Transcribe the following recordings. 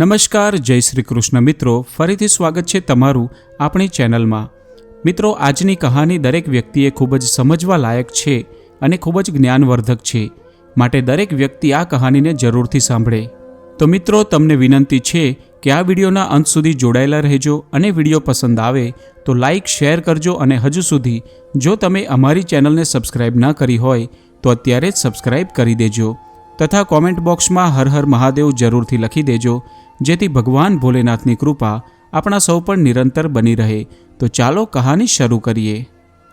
નમસ્કાર, જય શ્રી કૃષ્ણ મિત્રો. ફરીથી સ્વાગત છે તમારું આપણી ચેનલમાં. મિત્રો, આજની કહાની દરેક વ્યક્તિએ ખૂબ જ સમજવા લાયક છે અને ખૂબ જ જ્ઞાનવર્ધક છે. માટે દરેક વ્યક્તિ આ કહાનીને જરૂરથી સાંભળે. તો મિત્રો, તમને વિનંતી છે કે આ વિડીયોના અંત સુધી જોડાયેલા રહેજો અને વીડિયો પસંદ આવે તો લાઇક શેર કરજો અને હજુ સુધી જો તમે અમારી ચેનલને સબસ્ક્રાઇબ ન કરી હોય તો અત્યારે જ સબસ્ક્રાઇબ કરી દેજો. તથા કોમેન્ટ બોક્સમાં હર હર મહાદેવ જરૂરથી લખી દેજો. જેથી ભગવાન ભોલેનાથની કૃપા આપણા સૌ પર નિરંતર બની રહે. તો ચાલો કહાની શરૂ કરીએ.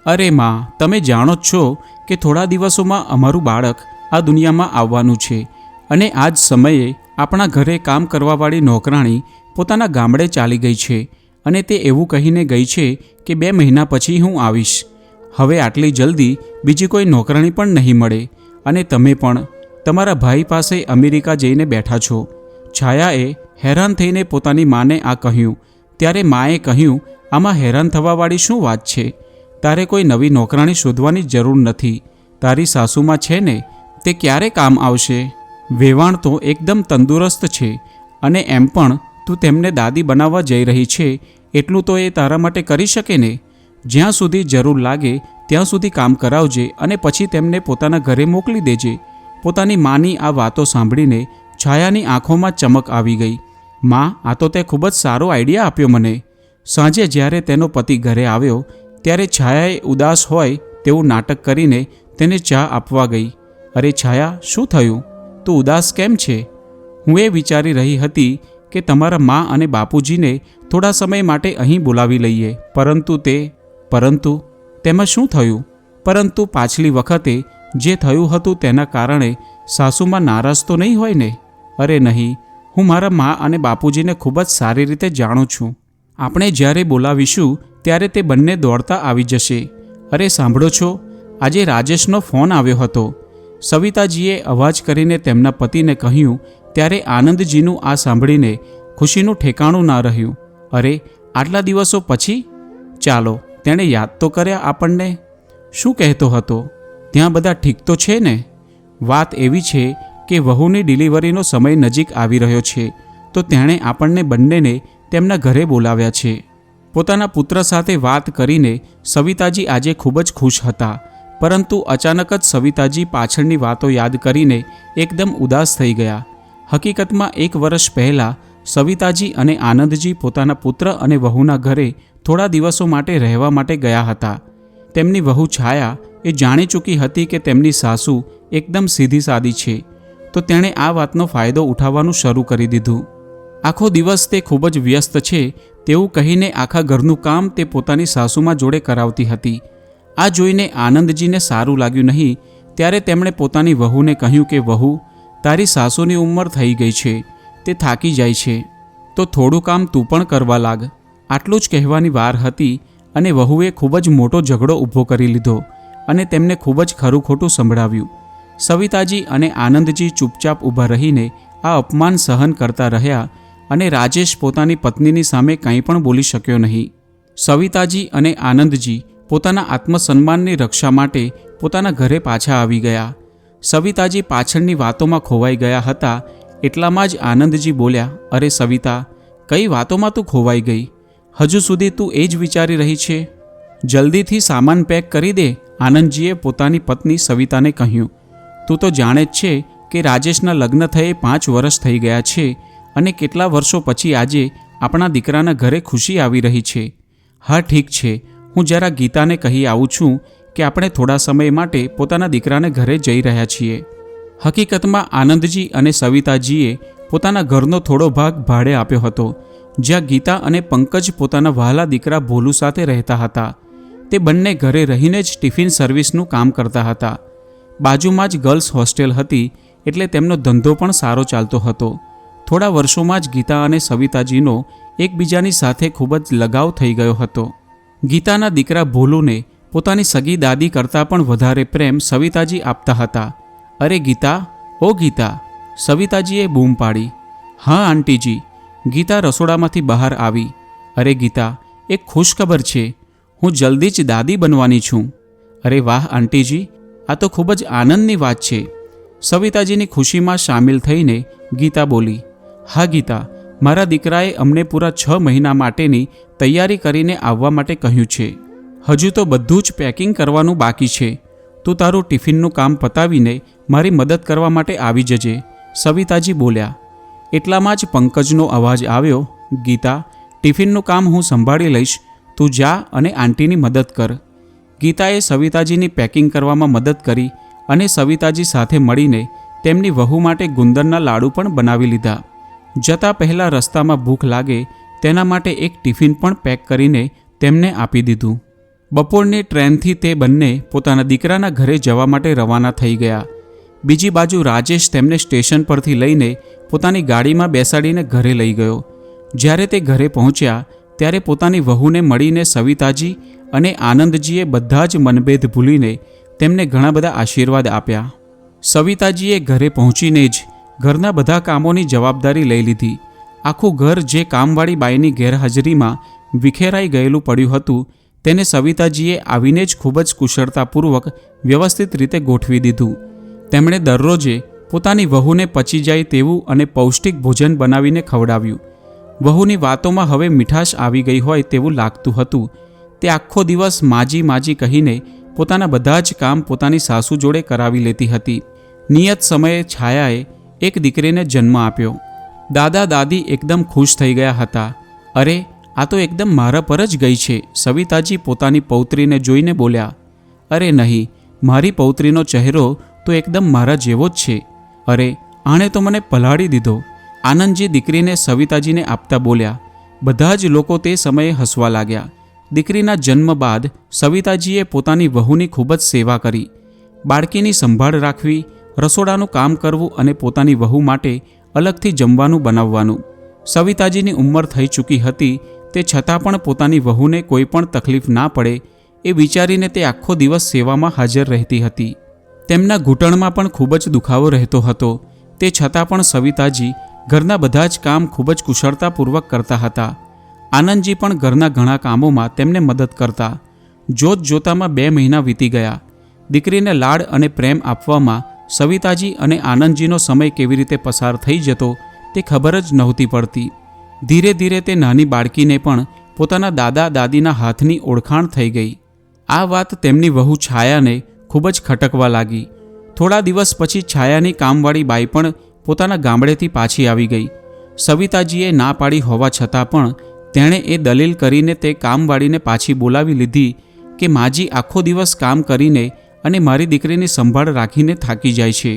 અરે માં, તમે જાણો જ છો કે થોડા દિવસોમાં અમારું બાળક આ દુનિયામાં આવવાનું છે અને આ જ સમયે આપણા ઘરે કામ કરવાવાળી નોકરાણી પોતાના ગામડે ચાલી ગઈ છે અને તે એવું કહીને ગઈ છે કે બે મહિના પછી હું આવીશ. હવે આટલી જલ્દી બીજી કોઈ નોકરાણી પણ નહીં મળે અને તમે પણ તમારા ભાઈ પાસે અમેરિકા જઈને બેઠા છો. છાયાએ હેરાન થઈને પોતાની માને આ કહ્યું. ત્યારે માએ કહ્યું, આમાં હેરાન થવાવાળી શું વાત છે? તારે કોઈ નવી નોકરાણી શોધવાની જરૂર નથી. તારી સાસુમાં છે ને, તે ક્યારે કામ આવશે? વેવાણ તો એકદમ તંદુરસ્ત છે અને એમ પણ તું તેમને દાદી બનાવવા જઈ રહી છે, એટલું તો એ તારા માટે કરી શકે ને? જ્યાં સુધી જરૂર લાગે, ત્યાં સુધી કામ કરાવજે અને પછી તેમને પોતાના ઘરે મોકલી દેજે. પોતાની માની આ વાતો સાંભળીને છાયાની આંખોમાં ચમક આવી ગઈ. માં, આ તો તે ખૂબ જ સારો આઈડિયા આપ્યો મને. સાંજે જ્યારે તેનો પતિ ઘરે આવ્યો, ત્યારે છાયાએ ઉદાસ હોય તેવું નાટક કરીને તેને ચા આપવા ગઈ. અરે છાયા, શું થયું? તું ઉદાસ કેમ છે? હું એ વિચારી રહી હતી કે તમારા મા અને બાપુજીને થોડા સમય માટે અહીં બોલાવી લઈએ. પરંતુ તે, પરંતુ તેમાં શું થયું? પરંતુ પાછલી વખતે જે થયું હતું તેના કારણે સાસુમાં નારાજ તો નહીં હોય ને? અરે નહીં હું મારા મા અને બાપુજીને ખૂબ જ સારી રીતે જાણું છું. આપણે જ્યારે બોલાવીશું, ત્યારે તે બંને દોડતા આવી જશે. અરે, સાંભળો છો, આજે રાજેશનો ફોન આવ્યો હતો. સવિતાજીએ અવાજ કરીને તેમના પતિને કહ્યું, ત્યારે આનંદજીનું આ સાંભળીને ખુશીનું ઠેકાણું ના રહ્યું. અરે, આટલા દિવસો પછી? ચાલો, તેણે યાદ તો કર્યા આપણને. શું કહેતો હતો? ત્યાં બધા ઠીક તો છે ને? વાત એવી છે કે વહુની ડિલિવરીનો સમય નજીક આવી રહ્યો છે, તો તેણે આપણને બંનેને તેમના ઘરે બોલાવ્યા છે. પોતાના પુત્ર સાથે વાત કરીને સવિતાજી આજે ખૂબ જ ખુશ હતા, પરંતુ અચાનક જ સવિતાજી પાછળની વાતો યાદ કરીને એકદમ ઉદાસ થઈ ગયા. હકીકતમાં એક વર્ષ પહેલાં સવિતાજી અને આનંદજી પોતાના પુત્ર અને વહુના ઘરે થોડા દિવસો માટે રહેવા માટે ગયા હતા. તેમની વહુ છાયા એ જાણી ચૂકી હતી કે તેમની સાસુ એકદમ સીધી સાદી છે. તો તેણે આ વાતનો ફાયદો ઉઠાવવાનું શરૂ કરી દીધું. આખો દિવસ તે ખૂબ જ વ્યસ્ત છે, તેવું કહીને આખા ઘરનું કામ તે પોતાની સાસુમાં જોડે કરાવતી હતી. આ જોઈને આનંદજીને સારું લાગ્યું નહીં, ત્યારે તેમણે પોતાની વહુને કહ્યું કે, વહુ, તારી સાસુની ઉંમર થઈ ગઈ છે, તે થાકી જાય છે. તો થોડું કામ તું પણ કરવા લાગ. આટલું જ કહેવાની વાર હતી અને વહુએ ખૂબ જ મોટો ઝઘડો ઊભો કરી લીધો અને તેમને ખૂબ જ ખરું ખોટું સંભળાવ્યું. સવિતાજી અને આનંદજી ચૂપચાપ ઊભા રહીને આ અપમાન સહન કરતા રહ્યા અને રાજેશ પોતાની પત્નીની સામે કંઈ પણ બોલી શક્યો નહીં. સવિતાજી અને આનંદજી પોતાના આત્મસન્માનની રક્ષા માટે પોતાના ઘરે પાછા આવી ગયા. સવિતાજી પાછળની વાતોમાં ખોવાઈ ગયા હતા, એટલામાં જ આનંદજી બોલ્યા, અરે સવિતા, કઈ વાતોમાં તું ખોવાઈ ગઈ? હજુ સુધી તું એ જ વિચારી રહી છે? જલ્દીથી સામાન પેક કરી દે. આનંદજીએ પોતાની પત્ની સવિતાને કહ્યું. તું તો જાણે જ છે કે રાજેશના લગ્ન થયે પાંચ વર્ષ થઈ ગયા છે અને કેટલા વર્ષો પછી આજે આપણા દીકરાના ઘરે ખુશી આવી રહી છે. હા, ઠીક છે. હું જરા ગીતાને કહી આવું છું કે આપણે થોડા સમય માટે પોતાના દીકરાને ઘરે જઈ રહ્યા છીએ. હકીકતમાં આનંદજી અને સવિતાજીએ પોતાના ઘરનો થોડો ભાગ ભાડે આપ્યો હતો, જ્યાં ગીતા અને પંકજ પોતાના વહાલા દીકરા ભોલુ સાથે રહેતા હતા. તે બંને ઘરે રહીને જ ટિફિન સર્વિસનું કામ કરતા હતા. બાજુમાં જ ગર્લ્સ હોસ્ટેલ હતી એટલે તેમનો ધંધો પણ સારો ચાલતો હતો. થોડા વર્ષોમાં જ ગીતા અને સવિતાજીનો એકબીજાની સાથે ખૂબ જ લગાવ થઈ ગયો હતો. ગીતાના દીકરા ભોલુને પોતાની સગી દાદી કરતાં પણ વધારે પ્રેમ સવિતાજી આપતા હતા. અરે ગીતા, ઓ ગીતા, સવિતાજીએ બૂમ પાડી. હા, આંટીજી, ગીતા રસોડામાંથી બહાર આવી. અરે ગીતા, એક ખુશખબર છે. હું જલ્દી જ દાદી બનવાની છું. અરે વાહ, આંટીજી આ તો ખૂબ જ આનંદની વાત છે. સવિતાજીની ખુશીમાં સામેલ થઈને ગીતા બોલી, હા ગીતા, મારા દીકરાએ અમને પૂરા છ મહિના માટેની તૈયારી કરીને આવવા માટે કહ્યું છે. હજુ તો બધું જ પેકિંગ કરવાનું બાકી છે. તું તારું ટિફિનનું કામ પતાવીને મારી મદદ કરવા માટે આવી જજે. સવિતાજી બોલ્યા, એટલામાં જ પંકજનો અવાજ આવ્યો, ગીતા, ટિફિનનું કામ હું સંભાળી લઈશ. તું જા અને આંટીની મદદ કર. ગીતાએ સવિતાજીની પેકિંગ કરવામાં મદદ કરી અને સવિતાજી સાથે મળીને તેમની વહુ માટે ગુંદરના લાડુ પણ બનાવી લીધા. જતાં પહેલાં રસ્તામાં ભૂખ લાગે તેના માટે એક ટિફિન પણ પેક કરીને તેમને આપી દીધું. બપોરની ટ્રેનથી તે બંને પોતાના દીકરાના ઘરે જવા માટે રવાના થઈ ગયા. બીજી બાજુ રાજેશ તેમને સ્ટેશન પરથી લઈને પોતાની ગાડીમાં બેસાડીને ઘરે લઈ ગયો. જ્યારે તે ઘરે પહોંચ્યા ત્યારે પોતાની વહુને મળીને સવિતાજી અને આનંદજીએ બધા જ મનભેદ ભૂલીને તેમને ઘણા બધા આશીર્વાદ આપ્યા. સવિતાજીએ ઘરે પહોંચીને જ ઘરના બધા કામોની જવાબદારી લઈ લીધી. આખું ઘર જે કામવાળી બાઈની ગેરહાજરીમાં વિખેરાઈ ગયેલું પડ્યું હતું, તેને સવિતાજીએ આવીને જ ખૂબ જ કુશળતાપૂર્વક વ્યવસ્થિત રીતે ગોઠવી દીધું. તેમણે દરરોજે પોતાની વહુને પચી જાય તેવું અને પૌષ્ટિક ભોજન બનાવીને ખવડાવ્યું. વહુની વાતોમાં હવે મીઠાશ આવી ગઈ હોય તેવું લાગતું હતું. તે આખો દિવસ માજી માજી કહીને પોતાના બધા જ કામ પોતાની સાસુ જોડે કરાવી લેતી હતી. નિયત સમયે છાયાએ એક દીકરીને જન્મ આપ્યો. દાદા દાદી એકદમ ખુશ થઈ ગયા હતા. અરે, આ તો એકદમ મારા પર જ ગઈ છે, સવિતાજી પોતાની પૌત્રીને જોઈને બોલ્યા. અરે નહીં, મારી પૌત્રીનો ચહેરો તો એકદમ મારા જેવો જ છે. અરે, આણે તો મને પલાળી દીધો. આનંદજી દીકરીને સવિતાજીને આપતા બોલ્યા, બધા જ લોકો તે સમયે હસવા લાગ્યા. દીકરીના જન્મ બાદ સવિતાજીએ પોતાની વહુની ખૂબ જ સેવા કરી. બાળકીની સંભાળ રાખવી, રસોડાનું કામ કરવું અને પોતાની વહુ માટે અલગથી જમવાનું બનાવવાનું. સવિતાજીની ઉંમર થઈ ચૂકી હતી, તે છતાં પણ પોતાની વહુને કોઈ પણ તકલીફ ના પડે એ વિચારીને તે આખો દિવસ સેવામાં હાજર રહેતી હતી. તેમના ઘૂંટણમાં પણ ખૂબ જ દુખાવો રહેતો હતો. તે છતાં પણ સવિતાજી ઘરના બધા જ કામ ખૂબ જ કુશળતાપૂર્વક કરતા હતા. આનંદજી પણ ઘરના ઘણા કામોમાં તેમને મદદ કરતા. જોત જોતામાં બે મહિના વીતી ગયા. દીકરીને લાડ અને પ્રેમ આપવામાં સવિતાજી અને આનંદજીનો સમય કેવી રીતે પસાર થઈ જતો તે ખબર જ નહોતી પડતી. ધીરે ધીરે તે નાની બાળકીને પણ પોતાના દાદા દાદીના હાથની ઓળખાણ થઈ ગઈ. આ વાત તેમની વહુ છાયાને ખૂબ જ ખટકવા લાગી. થોડા દિવસ પછી છાયાની કામવાળી બાઈ પણ પોતાના ગામડેથી પાછી આવી ગઈ. સવિતાજીએ ના પાડી હોવા છતાં પણ તેણે એ દલીલ કરીને તે કામવાળીને પાછી બોલાવી લીધી કે માજી આખો દિવસ કામ કરીને અને મારી દીકરીની સંભાળ રાખીને થાકી જાય છે.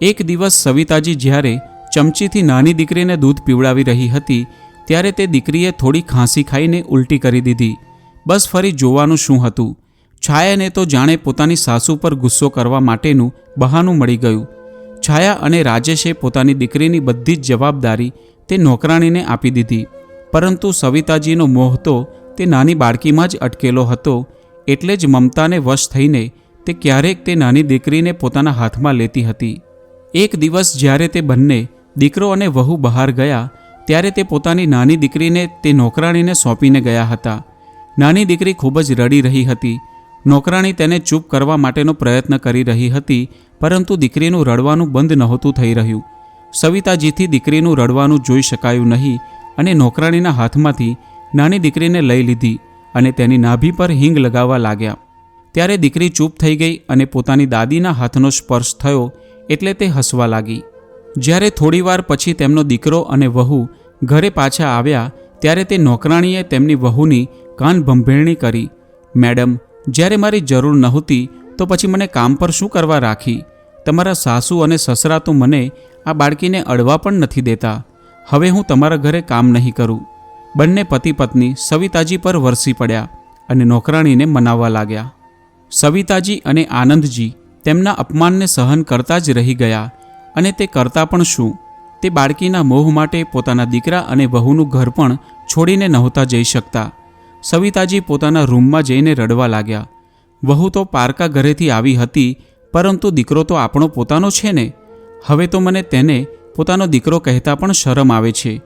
એક દિવસ સવિતાજી જ્યારે ચમચીથી નાની દીકરીને દૂધ પીવડાવી રહી હતી, ત્યારે તે દીકરીએ થોડી ખાંસી ખાઈને ઉલટી કરી દીધી. બસ ફરી જોવાનું શું હતું. છાયાને તો જાણે પોતાની સાસુ પર ગુસ્સો કરવા માટેનું બહાનું મળી ગયું. છાયા અને રાજેશે પોતાની દીકરીની બધી જ જવાબદારી તે નોકરાણીને આપી દીધી. પરંતુ સવિતાજીનો મોહ તો તે નાની બાળકીમાં જ અટકેલો હતો, એટલે જ મમતાને વશ થઈને તે ક્યારેક તે નાની દીકરીને પોતાના હાથમાં લેતી હતી. એક દિવસ જ્યારે તે બંને દીકરો અને વહુ બહાર ગયા, ત્યારે તે પોતાની નાની દીકરીને તે નોકરાણીને સોંપીને ગયા હતા. નાની દીકરી ખૂબ જ રડી રહી હતી નોકરાણી તેને ચૂપ કરવા માટેનો પ્રયત્ન કરી રહી હતી, પરંતુ દીકરીનું રડવાનું બંધ નહોતું થઈ રહ્યું. સવિતાજીથી દીકરીનું રડવાનું જોઈ શકાયું નહીં અને નોકરાણીના હાથમાંથી નાની દીકરીને લઈ લીધી અને તેની નાભી પર હિંગ લગાવવા લાગ્યા. ત્યારે દીકરી ચૂપ થઈ ગઈ અને પોતાની દાદીના હાથનો સ્પર્શ થયો એટલે તે હસવા લાગી. જ્યારે થોડીવાર પછી તેમનો દીકરો અને વહુ ઘરે પાછા આવ્યા, ત્યારે તે નોકરાણીએ તેમની વહુની કાન ભંભેરણી કરી. મેડમ જ્યારે મારી જરૂર નહોતી, તો પછી મને કામ પર શું કરવા રાખી? તમારા સાસુ અને સસરા તો મને આ બાળકીને અડવા પણ નથી દેતા. હવે હું તમારા ઘરે કામ નહીં કરું. બંને પતિ પત્ની સવિતાજી પર વરસી પડ્યા અને નોકરાણીને મનાવવા લાગ્યા. સવિતાજી અને આનંદજી તેમના અપમાનને સહન કરતા જ રહી ગયા અને તે કરતા પણ શું? તે બાળકીના મોહ માટે પોતાના દીકરા અને વહુનું ઘર પણ છોડીને નહોતા જઈ શકતા. સવિતાજી પોતાના રૂમમાં જઈને રડવા લાગ્યા. વહુ તો પારકા ઘરેથી આવી હતી, પરંતુ દીકરો તો આપણો પોતાનો છે ને? હવે તો મને તેને પોતાનો દીકરો કહેતા પણ શરમ આવે છે.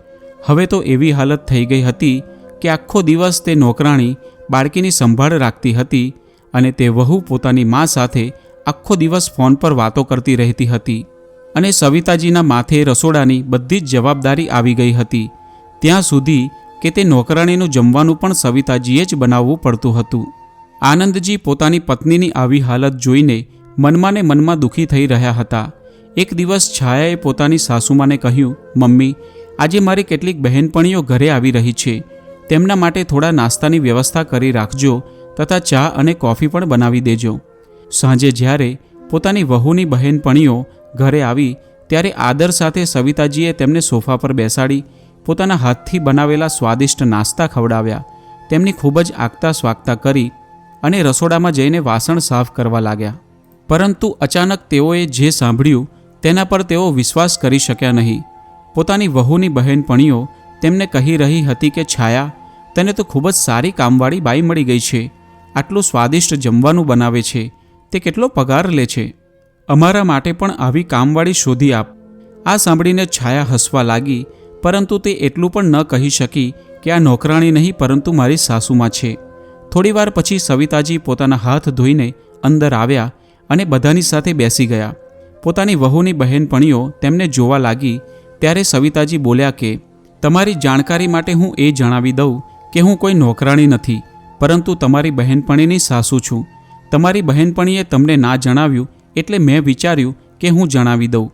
હવે તો એવી હાલત થઈ ગઈ હતી કે આખો દિવસ તે નોકરાણી બાળકીની સંભાળ રાખતી હતી અને તે વહુ પોતાની મા સાથે આખો દિવસ ફોન પર વાતો કરતી રહેતી હતી. અને સવિતાજીના માથે રસોડાની બધી જ જવાબદારી આવી ગઈ હતી. ત્યાં સુધી કે તે નોકરાણીનું જમવાનું પણ સવિતાજીએ જ બનાવવું પડતું હતું. આનંદજી પોતાની પત્નીની આવી હાલત જોઈને મનમાં ને મનમાં દુઃખી થઈ રહ્યા હતા. એક દિવસ છાયાએ પોતાની સાસુમાને કહ્યું, મમ્મી, આજે મારી કેટલીક બહેનપણીઓ ઘરે આવી રહી છે. તેમના માટે થોડા નાસ્તાની વ્યવસ્થા કરી રાખજો તથા ચા અને કોફી પણ બનાવી દેજો. સાંજે જ્યારે પોતાની વહુની બહેનપણીઓ ઘરે આવી, ત્યારે આદર સાથે સવિતાજીએ તેમને સોફા પર બેસાડી પોતાના હાથથી બનાવેલા સ્વાદિષ્ટ નાસ્તા ખવડાવ્યા. તેમની ખૂબ જ આગતા સ્વાગતા કરી અને રસોડામાં જઈને વાસણ સાફ કરવા લાગ્યા. પરંતુ અચાનક તેઓએ જે સાંભળ્યું, તેના પર તેઓ વિશ્વાસ કરી શક્યા નહીં. પોતાની વહુની બહેનપણીઓ તેમને કહી રહી હતી કે, છાયા, તને તો ખૂબ જ સારી કામવાળી બાઈ મળી ગઈ છે. આટલું સ્વાદિષ્ટ જમવાનું બનાવે છે. તે કેટલો પગાર લે છે. અમારા માટે પણ આવી કામવાળી શોધી આપ. આ સાંભળીને છાયા હસવા લાગી પરંતુ તે એટલું પણ ન કહી શકી કે આ નોકરાણી નહીં, પરંતુ મારી સાસુમાં છે. થોડીવાર પછી સવિતાજી પોતાના હાથ ધોઈને અંદર આવ્યા અને બધાની સાથે બેસી ગયા. પોતાની વહુની બહેનપણીઓ તેમને જોવા લાગી, ત્યારે સવિતાજી બોલ્યા કે, તમારી જાણકારી માટે હું એ જણાવી દઉં કે હું કોઈ નોકરાણી નથી, પરંતુ તમારી બહેનપણીની સાસુ છું. તમારી બહેનપણીએ તમને ના જણાવ્યું એટલે મેં વિચાર્યું કે હું જણાવી દઉં.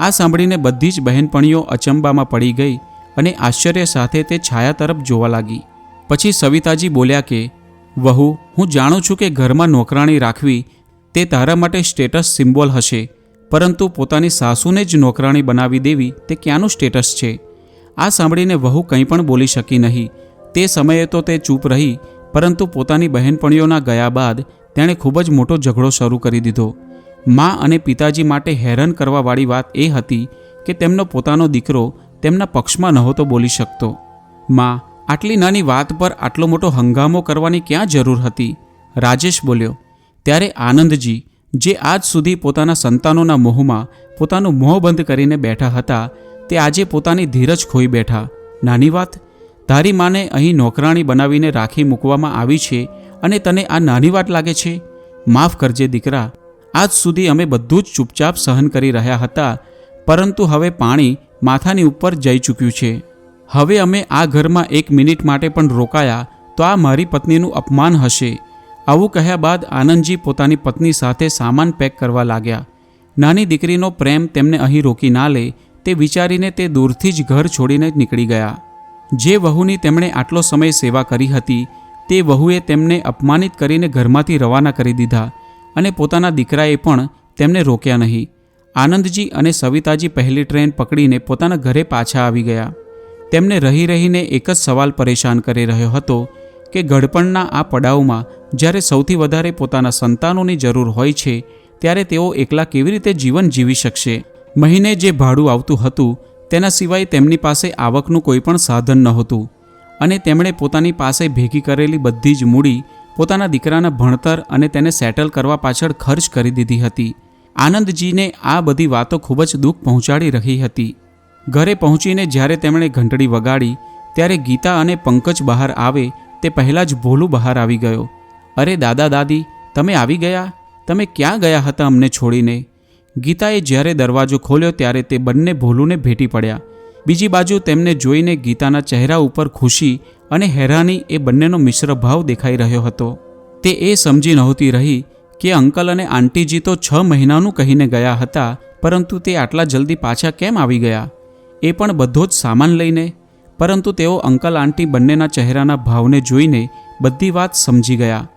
આ સાંભળીને બધી જ બહેનપણીઓ અચંબામાં પડી ગઈ અને આશ્ચર્ય સાથે તે છાયા તરફ જોવા લાગી. પછી સવિતાજી બોલ્યા કે, વહુ, હું જાણું છું કે ઘરમાં નોકરાણી રાખવી તે તારા માટે સ્ટેટસ સિમ્બોલ હશે, પરંતુ પોતાની સાસુને જ નોકરાણી બનાવી દેવી તે ક્યાંનું સ્ટેટસ છે? આ સાંભળીને વહુ કંઈ પણ બોલી શકી નહીં. તે સમયે તો તે ચૂપ રહી, પરંતુ પોતાની બહેનપણીઓના ગયા બાદ તેણે ખૂબ જ મોટો ઝઘડો શરૂ કરી દીધો. મા અને પિતાજી માટે હેરાન કરવાવાળી વાત એ હતી કે તેમનો પોતાનો દીકરો તેમના પક્ષમાં નહોતો બોલી શકતો. મા, આટલી નાની વાત પર આટલો મોટો હંગામો કરવાની ક્યાં જરૂર હતી? રાજેશ બોલ્યો, ત્યારે આનંદજી, જે આજ સુધી પોતાના સંતાનોના મોહમાં પોતાનું મોહ બંધ કરીને બેઠા હતા, તે આજે પોતાની ધીરજ ખોઈ બેઠા. નાની વાત, તારી માને અહીં નોકરાણી બનાવીને રાખી મૂકવામાં આવી છે અને તને આ નાની વાત લાગે છે? માફ કરજે દીકરા આજ સુધી અમે બધું જ ચૂપચાપ સહન કરી રહ્યા હતા, પરંતુ હવે પાણી માથાની ઉપર જઈ ચૂક્યું છે. હવે અમે આ ઘરમાં એક મિનિટ માટે પણ રોકાયા તો આ મારી પત્નીનું અપમાન હશે. આવું કહ્યા બાદ આનંદજી પોતાની પત્ની સાથે સામાન પેક કરવા લાગ્યા. નાની દીકરીનો પ્રેમ તેમને અહીં રોકી ના લે, તે વિચારીને તે દૂરથી જ ઘર છોડીને નીકળી ગયા. જે વહુની તેમણે આટલો સમય સેવા કરી હતી, તે વહુએ તેમને અપમાનિત કરીને ઘરમાંથી રવાના કરી દીધા. અને પોતાના દીકરાએ પણ તેમને રોક્યા નહીં. આનંદજી અને સવિતાજી પહેલી ટ્રેન પકડીને પોતાના ઘરે પાછા આવી ગયા. તેમને રહી રહીને એક જ સવાલ પરેશાન કરી રહ્યો હતો કે ગડપણના આ પડાવમાં જ્યારે સૌથી વધારે પોતાના સંતાનોની જરૂર હોય છે, ત્યારે તેઓ એકલા કેવી રીતે જીવન જીવી શકશે? મહિને જે ભાડું આવતું હતું, તેના સિવાય તેમની પાસે આવકનું કોઈ પણ સાધન નહોતું અને તેમણે પોતાની પાસે ભેગી કરેલી બધી જ મૂડી પોતાના દીકરાના ભણતર અને તેને સેટલ કરવા પાછળ ખર્ચ કરી દીધી હતી. આનંદજીને આ બધી વાતો ખૂબ જ દુઃખ પહોંચાડી રહી હતી. ઘરે પહોંચીને જ્યારે તેમણે ઘંટડી વગાડી, ત્યારે ગીતા અને પંકજ બહાર આવે, તે પહેલાં જ ભોલું બહાર આવી ગયો. અરે દાદા દાદી, તમે આવી ગયા? તમે ક્યાં ગયા હતા અમને છોડીને? ગીતાએ જ્યારે દરવાજો ખોલ્યો, ત્યારે તે બંને ભોલુને ભેટી પડ્યા. બીજી બાજુ તેમને જોઈને ગીતાના ચહેરા ઉપર ખુશી અને હેરાની એ બંનેનો મિશ્ર ભાવ દેખાઈ રહ્યો હતો. તે એ સમજી નહોતી રહી કે અંકલ અને આંટીજી તો છ મહિનાનું કહીને ગયા હતા, પરંતુ તે આટલા જલ્દી પાછા કેમ આવી ગયા? એ પણ બધો જ સામાન લઈને, પરંતુ તેઓ અંકલ આંટી બંનેના ચહેરાના ભાવને જોઈને બધી વાત સમજી ગયા.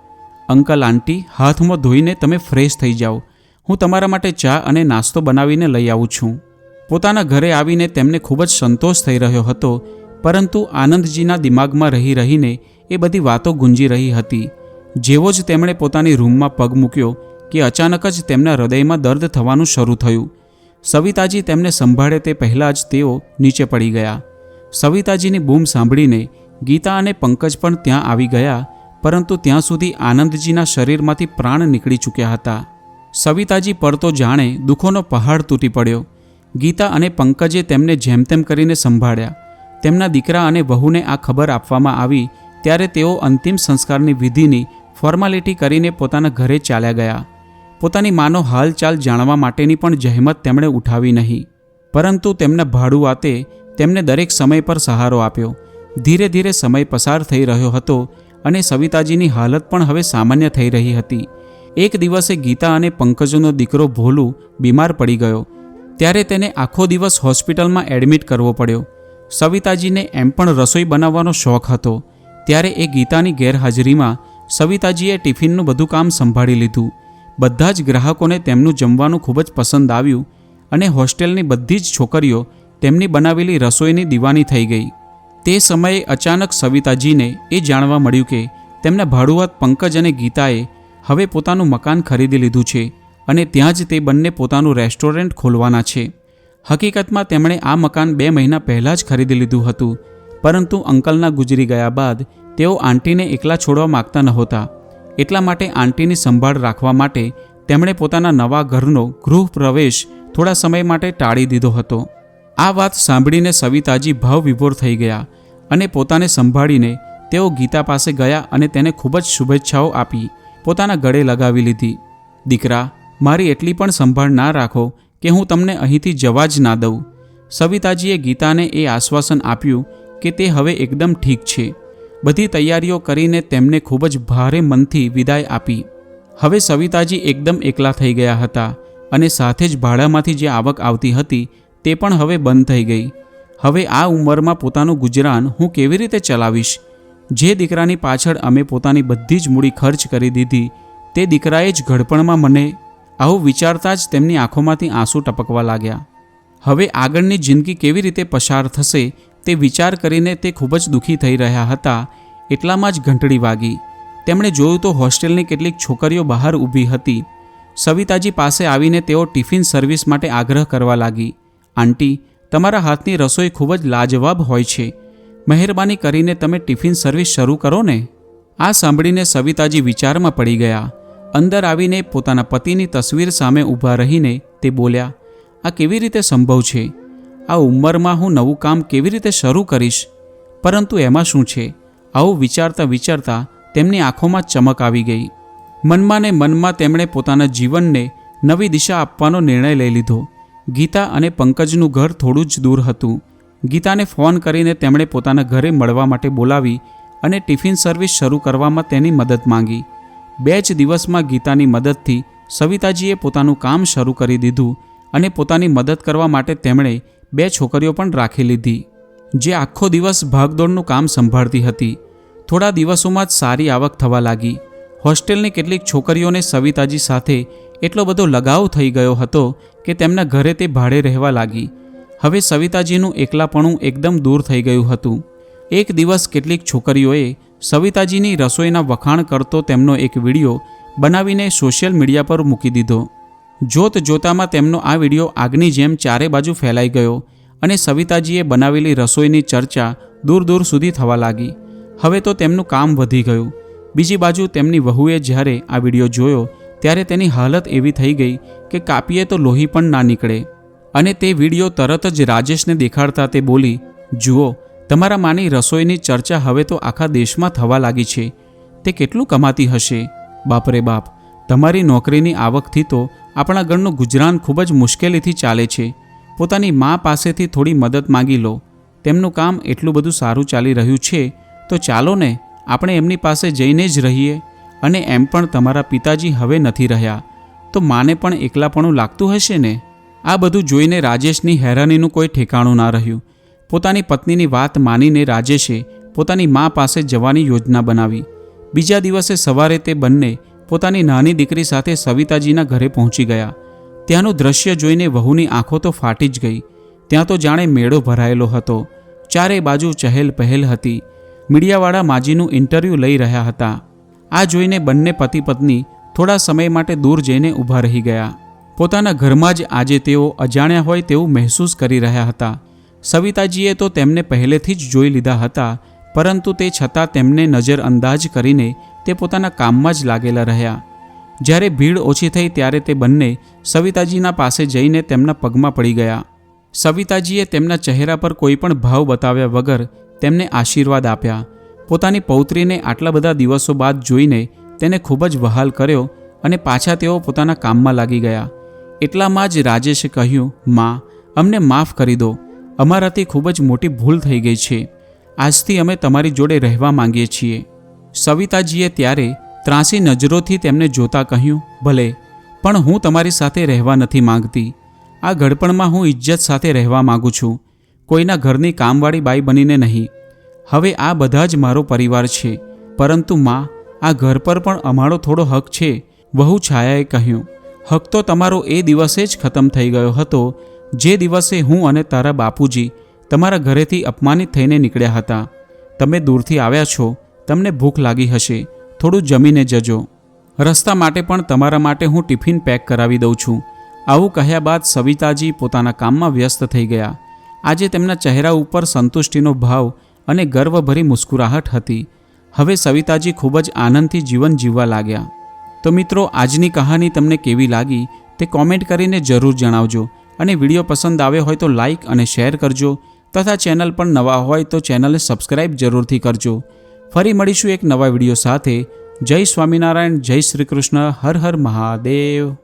અંકલ આંટી, હાથમાં ધોઈને તમે ફ્રેશ થઈ જાઓ. હું તમારા માટે ચા અને નાસ્તો બનાવીને લઈ આવું છું. પોતાના ઘરે આવીને તેમને ખૂબ જ સંતોષ થઈ રહ્યો હતો, પરંતુ આનંદજીના દિમાગમાં રહી રહીને એ બધી વાતો ગુંજી રહી હતી. જેવો જ તેમણે પોતાની રૂમમાં પગ મૂક્યો કે અચાનક જ તેમના હૃદયમાં દર્દ થવાનું શરૂ થયું. સવિતાજી તેમને સંભાળે તે પહેલાં જ તેઓ નીચે પડી ગયા. સવિતાજીની બૂમ સાંભળીને ગીતા અને પંકજ પણ ત્યાં આવી ગયા, પરંતુ ત્યાં સુધી આનંદજીના શરીરમાંથી પ્રાણ નીકળી ચૂક્યા હતા. સવિતાજી પર તો જાણે દુઃખોનો પહાડ તૂટી પડ્યો. ગીતા અને પંકજે તેમને જેમ તેમ કરીને સંભાળ્યા. તેમના દીકરા અને વહુને આ ખબર આપવામાં આવી, ત્યારે તેઓ અંતિમ સંસ્કારની વિધિની ફોર્માલિટી કરીને પોતાના ઘરે ચાલ્યા ગયા. પોતાની માનો હાલચાલ જાણવા માટેની પણ જહેમત તેમણે ઉઠાવી નહીં. પરંતુ તેમના ભાડુઆતે તેમને દરેક સમય પર સહારો આપ્યો. ધીરે ધીરે સમય પસાર થઈ રહ્યો હતો અને સવિતાજીની હાલત પણ હવે સામાન્ય થઈ રહી હતી. એક દિવસે ગીતા અને પંકજોનો દીકરો ભોલું બીમાર પડી ગયો. ત્યારે તેને આખો દિવસ હોસ્પિટલમાં એડમિટ કરવો પડ્યો. સવિતાજીને એમ પણ રસોઈ બનાવવાનો શોખ હતો. ત્યારે એ ગીતાની ગેરહાજરીમાં સવિતાજીએ ટિફિનનું બધું કામ સંભાળી લીધું. બધા જ ગ્રાહકોને તેમનું જમવાનું ખૂબ જ પસંદ આવ્યું અને હોસ્ટેલની બધી જ છોકરીઓ તેમની બનાવેલી રસોઈની દીવાની થઈ ગઈ. તે સમયે અચાનક સવિતાજીને એ જાણવા મળ્યું કે તેમના ભાડુઆત પંકજ અને ગીતાએ હવે પોતાનું મકાન ખરીદી લીધું છે. અને ત્યાં જ તે બંને પોતાનું રેસ્ટોરન્ટ ખોલવાના છે. હકીકતમાં તેમણે આ મકાન બે મહિના પહેલાં જ ખરીદી લીધું હતું, પરંતુ અંકલના ગુજરી ગયા બાદ તેઓ આંટીને એકલા છોડવા માગતા નહોતા. એટલા માટે આંટીની સંભાળ રાખવા માટે તેમણે પોતાના નવા ઘરનો ગૃહ પ્રવેશ થોડા સમય માટે ટાળી દીધો હતો. આ વાત સાંભળીને સવિતાજી ભાવવિભોર થઈ ગયા અને પોતાને સંભાળીને તેઓ ગીતા પાસે ગયા અને તેને ખૂબ જ શુભેચ્છાઓ આપી, પોતાના ગળે લગાવી લીધી. દીકરા મારી એટલી પણ સંભાળ ના રાખો કે હું તમને અહીંથી જવા જ ના દઉં. સવિતાજીએ ગીતાને એ આશ્વાસન આપ્યું કે તે હવે એકદમ ઠીક છે. બધી તૈયારીઓ કરીને તેમને ખૂબ જ ભારે મનથી વિદાય આપી. હવે સવિતાજી એકદમ એકલા થઈ ગયા હતા અને સાથે જ ભાડામાંથી જે આવક આવતી હતી તે પણ હવે બંધ થઈ ગઈ. હવે આ ઉંમરમાં પોતાનું ગુજરાન હું કેવી રીતે ચલાવીશ? જે દીકરાની પાછળ અમે પોતાની બધી જ મૂડી ખર્ચ કરી દીધી તે દીકરાએ જ ઘડપણમાં મને આવું વિચારતા જ તેમની આંખોમાંથી આંસુ ટપકવા લાગ્યા. હવે આગળની જિંદગી કેવી રીતે પસાર થશે તે વિચાર કરીને તે ખૂબ જ દુઃખી થઈ રહ્યા હતા, એટલામાં જ ઘંટડી વાગી. તેમણે જોયું તો હોસ્ટેલની કેટલીક છોકરીઓ બહાર ઊભી હતી. સવિતાજી પાસે આવીને તેઓ ટિફિન સર્વિસ માટે આગ્રહ કરવા લાગી. આંટી, તમારા હાથની રસોઈ ખૂબ જ લાજવાબ હોય છે. મહેરબાની કરીને તમે ટિફિન સર્વિસ શરૂ કરો ને. આ સાંભળીને સવિતાજી વિચારમાં પડી ગયા. અંદર આવીને પોતાના પતિની તસવીર સામે ઊભા રહીને તે બોલ્યા, આ કેવી રીતે સંભવ છે? આ ઉંમરમાં હું નવું કામ કેવી રીતે શરૂ કરીશ? પરંતુ એમાં શું છે? આવું વિચારતા વિચારતા તેમની આંખોમાં ચમક આવી ગઈ. મનમાં ને મનમાં તેમણે પોતાના જીવનને નવી દિશા આપવાનો નિર્ણય લઈ લીધો. ગીતા અને પંકજનું ઘર થોડું જ દૂર હતું. ગીતાને ફોન કરીને તેમણે પોતાના ઘરે મળવા માટે બોલાવી અને ટિફિન સર્વિસ શરૂ કરવામાં તેની મદદ માંગી. બે જ દિવસમાં ગીતાની મદદથી સવિતાજીએ પોતાનું કામ શરૂ કરી દીધું અને પોતાની મદદ કરવા માટે તેમણે બે છોકરીઓ પણ રાખી લીધી, જે આખો દિવસ ભાગદોડનું કામ સંભાળતી હતી. થોડા દિવસોમાં જ સારી આવક થવા લાગી. હોસ્ટેલની કેટલીક છોકરીઓને સવિતાજી સાથે એટલો બધો લગાવ થઈ ગયો હતો કે તેમના ઘરે તે ભાડે રહેવા લાગી. હવે સવિતાજીનું એકલાપણું એકદમ દૂર થઈ ગયું હતું. એક દિવસ કેટલીક છોકરીઓએ સવિતાજીની રસોઈના વખાણ કરતો તેમનો એક વીડિયો બનાવીને સોશિયલ મીડિયા પર મૂકી દીધો. જોત જોતામાં તેમનો આ વીડિયો આગની જેમ ચારે બાજુ ફેલાઈ ગયો અને સવિતાજીએ બનાવેલી રસોઈની ચર્ચા દૂર દૂર સુધી થવા લાગી. હવે તો તેમનું કામ વધી ગયું. બીજી બાજુ તેમની વહુએ જ્યારે આ વીડિયો જોયો, ત્યારે તેની હાલત એવી થઈ ગઈ કે કાપીએ તો લોહી પણ ના નીકળે. અને તે વીડિયો તરત જ રાજેશને દેખાડતા તે બોલી, જુઓ તમારા માની રસોઈની ચર્ચા હવે તો આખા દેશમાં થવા લાગી છે. તે કેટલું કમાતી હશે? બાપરે બાપ, તમારી નોકરીની આવકથી તો આપણા ઘરનું ગુજરાન ખૂબ જ મુશ્કેલીથી ચાલે છે. પોતાની મા પાસેથી થોડી મદદ માંગી લો. તેમનું કામ એટલું બધું સારું ચાલી રહ્યું છે. તો ચાલો ને, આપણે એમની પાસે જઈને જ રહીએ. અને એમ પણ તમારા પિતાજી હવે નથી રહ્યા. તો માને પણ એકલાપણું લાગતું હશે ને? આ બધું જોઈને રાજેશની હેરાનીનું કોઈ ઠેકાણું ના રહ્યું. પોતાની પત્નીની વાત માનીને રાજેશે પોતાની મા પાસે જવાની યોજના બનાવી. બીજા દિવસે સવારે તે બંને પોતાની નાની દીકરી સાથે સવિતાજીના ઘરે પહોંચી ગયા. ત્યાંનું દ્રશ્ય જોઈને વહુની આંખો તો ફાટી જ ગઈ. ત્યાં તો જાણે મેળો ભરાયેલો હતો. ચારે બાજુ ચહેલ પહેલ હતી. મીડિયાવાળા માજીનું ઇન્ટરવ્યૂ લઈ રહ્યા હતા. આ જોઈને બંને પતિ પત્ની થોડા સમય માટે દૂર જઈને ઊભા રહી ગયા. પોતાના ઘરમાં જ આજે તેઓ અજાણ્યા હોય તેવું મહેસૂસ કરી રહ્યા હતા. સવિતાજીએ તો તેમને પહેલેથી જ જોઈ લીધા હતા, પરંતુ તે છતાં તેમને નજરઅંદાજ કરીને તે પોતાના કામમાં જ લાગેલા રહ્યા. જ્યારે ભીડ ઓછી થઈ ત્યારે તે બંને સવિતાજીના પાસે જઈને તેમના પગમાં પડી ગયા. સવિતાજીએ તેમના ચહેરા પર કોઈ પણ ભાવ બતાવ્યા વગર તેમને આશીર્વાદ આપ્યા. પોતાની પૌત્રીને આટલા બધા દિવસો બાદ જોઈને તેને ખૂબ જ વહાલ કર્યો અને પાછા તેઓ પોતાના કામમાં લાગી ગયા. એટલામાં જ રાજેશે કહ્યું, માં, અમને માફ કરી દો. અમારાથી ખૂબ જ મોટી ભૂલ થઈ ગઈ છે. આજથી અમે તમારી જોડે રહેવા માંગીએ છીએ. સવિતાજીએ ત્યારે ત્રાસી નજરોથી તેમને જોતા કહ્યું, ભલે, પણ હું તમારી સાથે રહેવા નથી માંગતી. આ ગડપણમાં હું ઇજ્જત સાથે રહેવા માંગુ છું. કોઈના ઘરની કામવાળી બાઈ બનીને નહીં. હવે આ બધા જ મારો પરિવાર છે. પરંતુ માં, આ ઘર પર પણ અમારો થોડો હક છે. વહુ છાયાએ કહ્યું, હક તો તમારો એ દિવસે જ ખતમ થઈ ગયો હતો જે દિવસે હું અને તારા બાપુજી તમારા ઘરેથી અપમાનિત થઈને નીકળ્યા હતા, તમે દૂરથી આવ્યા છો, તમને ભૂખ લાગી હશે, થોડું જમીને જજો. રસ્તા માટે પણ તમારા માટે હું ટિફિન પેક કરાવી દઉં છું. આવું કહ્યા બાદ સવિતાજી પોતાના કામમાં વ્યસ્ત થઈ ગયા. આજે તેમના ચહેરા ઉપર સંતુષ્ટિનો ભાવ અને ગર્વભરી મુસ્કુરાહટ હતી. હવે સવિતાજી ખૂબ જ આનંદથી જીવન જીવવા લાગ્યા. તો મિત્રો, આજની કહાની તમને કેવી લાગી તે કોમેન્ટ કરીને જરૂર જણાવજો. અને વીડિયો પસંદ આવ્યો હોય તો લાઇક અને શેર કરજો. તથા ચેનલ પર નવા હોય તો ચેનલને સબસ્ક્રાઈબ જરૂરથી કરજો. ફરી મળીશું એક નવા વીડિયો સાથે. જય સ્વામિનારાયણ, જય શ્રી કૃષ્ણ, હર હર મહાદેવ.